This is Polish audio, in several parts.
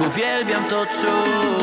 uwielbiam to czuć.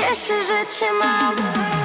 cieszy, że cię mam.